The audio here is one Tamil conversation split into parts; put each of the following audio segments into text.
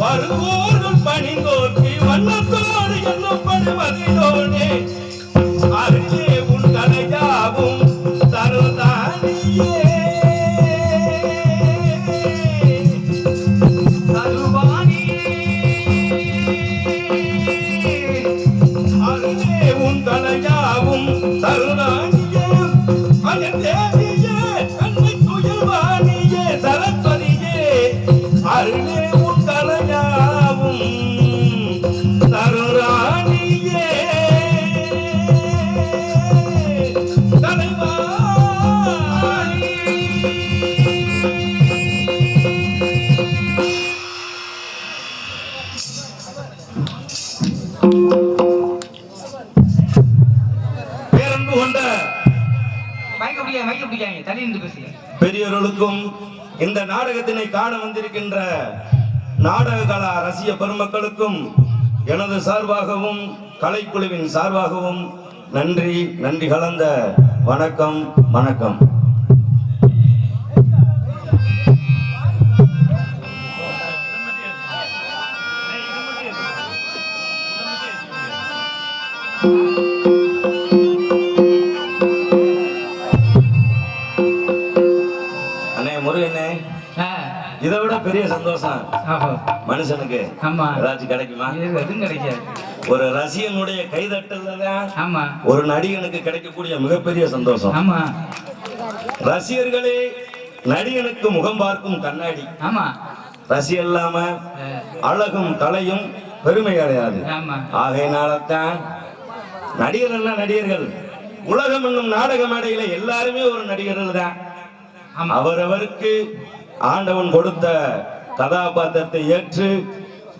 வருவோர்கள் பணிந்தோர்க்கு வண்ணத்தோடு எண்ணப்படுவதிலோனே அருகே பெரியவர்களுக்கும் இந்த நாடகத்தினை காண வந்திருக்கின்ற நாடக கலா ரசிக பெருமக்களுக்கும் எனது சார்பாகவும் கலைக்குழுவின் சார்பாகவும் நன்றி நன்றி கலந்த வணக்கம் வணக்கம். ஆஹோ. மனுஷனுக்கு ஏதாச்சும் கிடைக்குமா? எதுவும் கிடைக்காது. ஒரு ரசிகனுடைய கைதட்டல்ல தான் ஆமா. ஒரு நடிகனுக்கு கிடைக்கக்கூடிய மிகப்பெரிய சந்தோஷம். ஆமா. ரசிகர்களே நடிகனுக்கு முகம் பார்க்கும் கண்ணாடி. ஆமா. ரசிகர் இல்லாம அழகும் தலையும் பெருமை கிடையாது ஆகையினால்தான் நடிகர்கள் நடிகர்கள். உலகம் என்னும் நாடக மேடையில எல்லாருமே ஒரு நடிகர்கள் தான். அவரவருக்கு ஆண்டவன் கொடுத்த கதாபாத்திரத்தை ஏற்று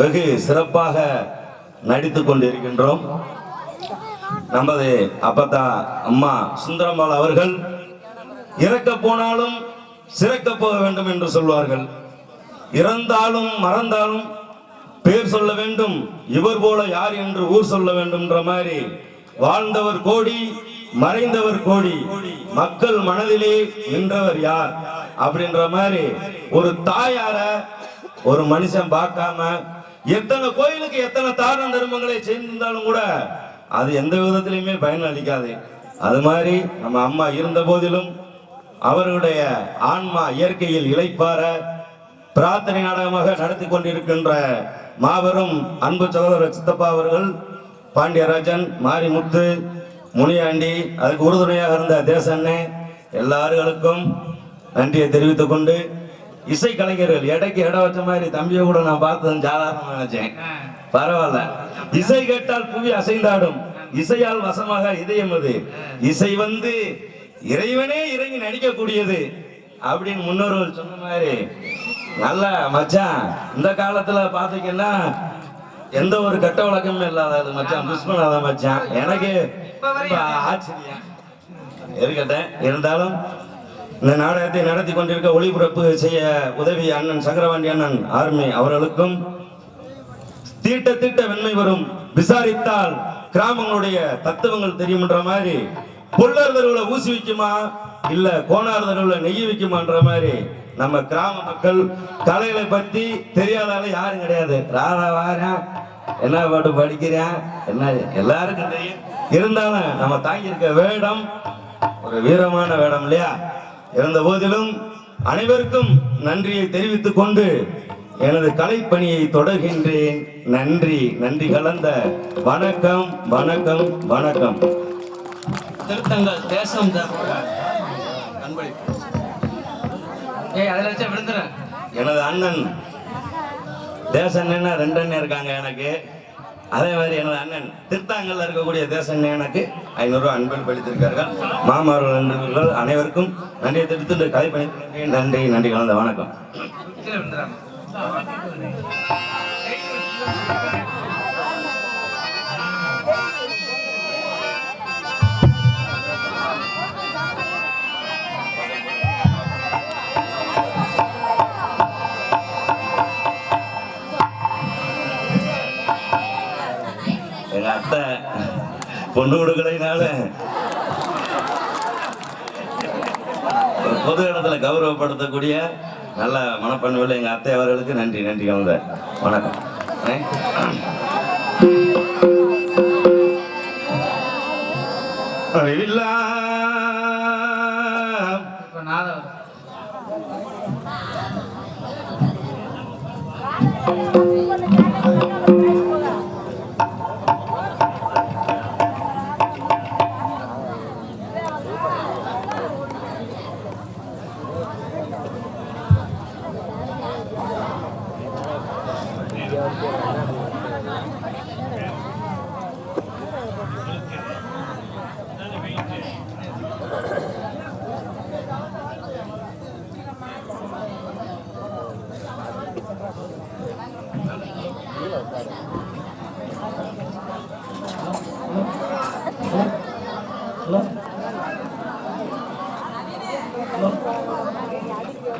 வெகு சிறப்பாக நடித்து கொண்டிருக்கின்றோம். நமது அப்பத்தா அம்மா சுந்தரம்மாள் அவர்கள் இறக்க போனாலும் சிறக்க போக வேண்டும் என்று சொல்வார்கள். இறந்தாலும் மறந்தாலும் பேர் சொல்ல வேண்டும். இவர் போல யார் என்று ஊர் சொல்ல வேண்டும்ன்ற மாதிரி வாழ்ந்தவர் கோடி மறைந்தவர் கோடி மக்கள் மனதிலே நின்றவர் யார்? அப்படின்ற மாதிரி ஒரு தாயார ஒரு மனுஷன் பார்க்காம எத்தனை கோயிலுக்கு எத்தனை தான தர்மங்களை செய்திருந்தாலும் கூட அது எந்த விதத்திலையுமே பயன் அளிக்காது. அது மாதிரி நம்ம அம்மா இருந்த போதிலும் அவர்களுடைய ஆன்மா இயற்கையில் இழைப்பார பிரார்த்தனை நாடகமாக நடத்தி கொண்டிருக்கின்ற மாபெரும் அன்பு சகோதரர் சித்தப்பா அவர்கள் பாண்டியராஜன் மாரிமுத்து முனியாண்டி அதுக்கு உறுதுணையாக இருந்த தேசண்ணே எல்லார்களுக்கும் நன்றியை தெரிவித்துக் கொண்டு இசை கலைஞர்கள் எடைக்கு இடம் வச்ச மாதிரி தம்பியை கூட நான் பார்த்தது சாதாரணமாக நினைச்சேன். பரவாயில்ல. இசை கேட்டால் புவி அசைந்தாடும். இசையால் வசமாக இதயம் அது. இசை வந்து இறைவனே இறங்கி நடிக்கக்கூடியது அப்படின்னு முன்னோர்கள் சொன்ன மாதிரி நல்ல மச்சான் இந்த காலத்துல பாத்தீங்கன்னா எந்த ஒரு கட்ட வழக்கமும் இல்லாதது மச்சான் புஷ்பநாத மச்சான். எனக்கு ஆச்சரியம். இருக்கட்டும் இருந்தாலும் இந்த நாடகத்தை நடத்தி கொண்டிருக்க ஒளிபரப்பு செய்ய உதவி அண்ணன் சங்கரவாண்டி அண்ணன் ஆர்மி அவர்களுக்கும் தீட்ட தீட்ட வெண்மை வரும் விசாரித்தால் கிராமங்களுடைய தத்துவங்கள் தெரியும்ன்ற மாதிரி பொல்லர் தெருவுல ஊசி வைக்குமா? இல்ல கோனார் தெருவுல நெய் விக்குமான்ற மாதிரி நம்ம கிராம மக்கள் கலைகளை பத்தி தெரியாதால யாரும் கிடையாது. ராதா வாரேன் என்ன பாட்டு படிக்கிறேன் என்ன? எல்லாருக்கும் தெரியும் இருந்தாலும் நம்ம தாங்கியிருக்க வேடம் ஒரு வீரமான வேடம் இல்லையா? இருந்த போதிலும் அனைவருக்கும் நன்றியை தெரிவித்துக் கொண்டு எனது கலைப்பணியை தொடர்கின்றேன். நன்றி நன்றி கலந்த வணக்கம் வணக்கம் வணக்கம். திருத்தங்கள் தேசம் ஏய் அதில் வச்சா விழுந்துறேன் எனது அண்ணன் தேச அண்ணன் ரெண்டு அண்ணன் இருக்காங்க எனக்கு. அதே மாதிரி எனது அண்ணன் திருத்தாங்கல்ல இருக்கக்கூடிய தேச எனக்கு ஐநூறுரூவா அன்பில் பழித்திருக்கார்கள் மாமார்கள் நண்பர்கள் அனைவருக்கும் நன்றியை தெரிவித்து கலைப்பணி நன்றி நன்றி கலந்த வணக்கம். அத்தை பொண்ணு ஒரு பொது இடத்துல கௌரவப்படுத்தக்கூடிய நல்ல மனப்பண்புள்ள எங்க அத்தை அவர்களுக்கு நன்றி நன்றி கலந்த வணக்கம்? அறிவில்லா.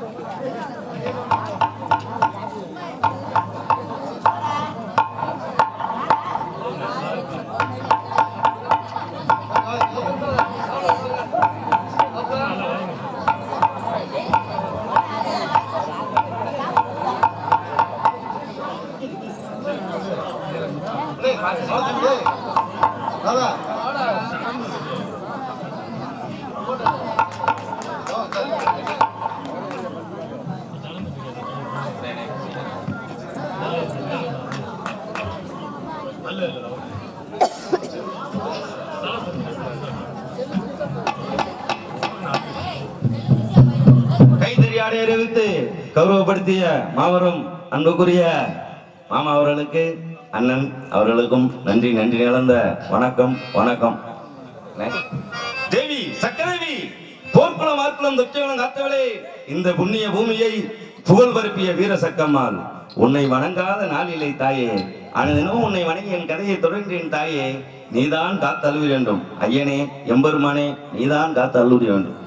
Hãy subscribe cho கைத்தறியாடை அறிவித்து கௌரவப்படுத்திய மாபெரும் அன்புக்குரிய மாமா அவர்களுக்கு அண்ணன் அவர்களுக்கும் நன்றி நன்றி நிலந்த வணக்கம் வணக்கம். தேவி சக்கரவி போர்க்குளம் ஆர்க்குளம் தொச்சகுளம் காத்தவளே இந்த புண்ணிய பூமியை புகழ் பரப்பிய வீர சக்கம்மாள் உன்னை வணங்காத நாளிலை தாயே அனுதினமும் உன்னை வணங்கி என் கதையை தொடர்கிறேன் தாயே நீதான் காத்து வேண்டும். ஐயனே எம்பெருமானே நீதான் காத்து வேண்டும்.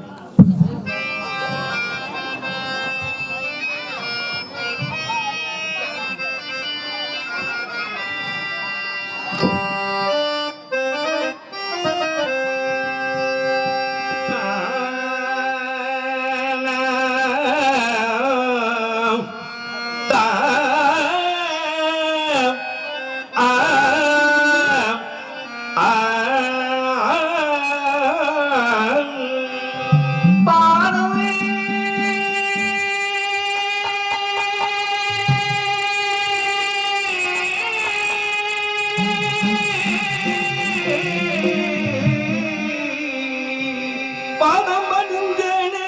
பாதம் அணிந்தேனே